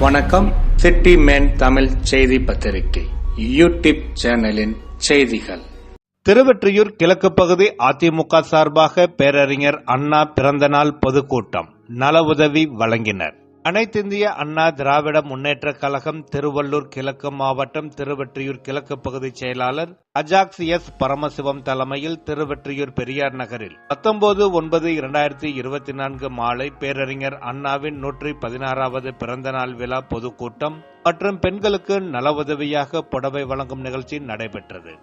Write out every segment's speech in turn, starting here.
வணக்கம். City man Tamil செய்தி பத்திரிகை யூடியூப் சேனலின் செய்திகள். திருவெற்றியூர் கிழக்கு பகுதி அதிமுக சார்பாக பேரறிஞர் அண்ணா பிறந்தநாள் பொதுக்கூட்டம் நல உதவி வழங்கினர். அனைத்திந்திய அண்ணா திராவிட முன்னேற்ற கழகம் திருவள்ளூர் கிழக்கு மாவட்டம் திருவெற்றியூர் கிழக்கு பகுதி செயலாளர் அஜாக்ஸ் எஸ் பரமசிவம் தலைமையில் திருவெற்றியூர் பெரியார் நகரில். பத்தொன்பது ஒன்பது இரண்டாயிரத்தி இருபத்தி நான்கு மாலை பேரறிஞர் அண்ணாவின் நூற்றி பதினாறாவது பிறந்தநாள் விழா பொதுக்கூட்டம் மற்றும் பெண்களுக்கு நல உதவியாக புடவை வழங்கும் நிகழ்ச்சி நடைபெற்றது.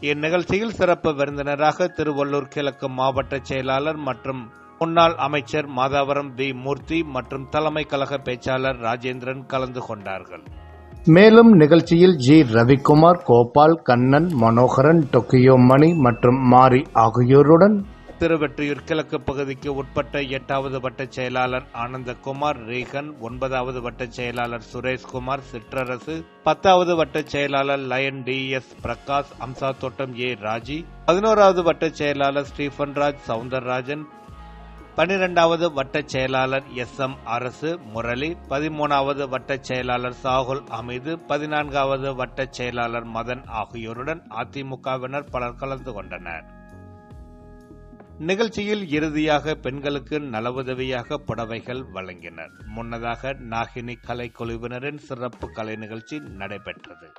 இந்நிகழ்ச்சியில் சிறப்பு விருந்தினராக திருவள்ளூர் கிழக்கு மாவட்ட செயலாளர் மற்றும் முன்னாள் அமைச்சர் மாதாவரம் வி. மூர்த்தி மற்றும் தலைமை கழக பேச்சாளர் ராஜேந்திரன் கலந்து கொண்டார்கள். மேலும் நிகழ்ச்சியில் ஜி. ரவிக்குமார் கோபால் கண்ணன் மனோகரன் டொக்கியோ மணி மற்றும் மாரி ஆகியோருடன் திருவெற்றியூர் கிழக்கு பகுதிக்கு உட்பட்ட எட்டாவது வட்ட செயலாளர் ஆனந்தகுமார் ரேகன் ஒன்பதாவது வட்ட செயலாளர் சுரேஷ்குமார் சிற்றரசு பத்தாவது வட்ட செயலாளர் line D. S. Prakash Amsa தோட்டம் ஏ. ராஜி பதினோராவது வட்ட செயலாளர் ஸ்டீஃபன்ராஜ் சவுந்தரராஜன் பனிரெண்டாவது வட்டச் செயலாளர் எஸ் எம் அரசு முரளி பதிமூணாவது வட்டச் செயலாளர் சாகுல் அமீது பதினான்காவது வட்டச் செயலாளர் மதன் ஆகியோருடன் அதிமுகவினர் பலர் கலந்து கொண்டனர். நிகழ்ச்சியில் இறுதியாக பெண்களுக்கு நலவுதவியாக புடவைகள் வழங்கினர். முன்னதாக நாகினி கலைக்குழுவினரின் சிறப்பு கலை நிகழ்ச்சி நடைபெற்றது.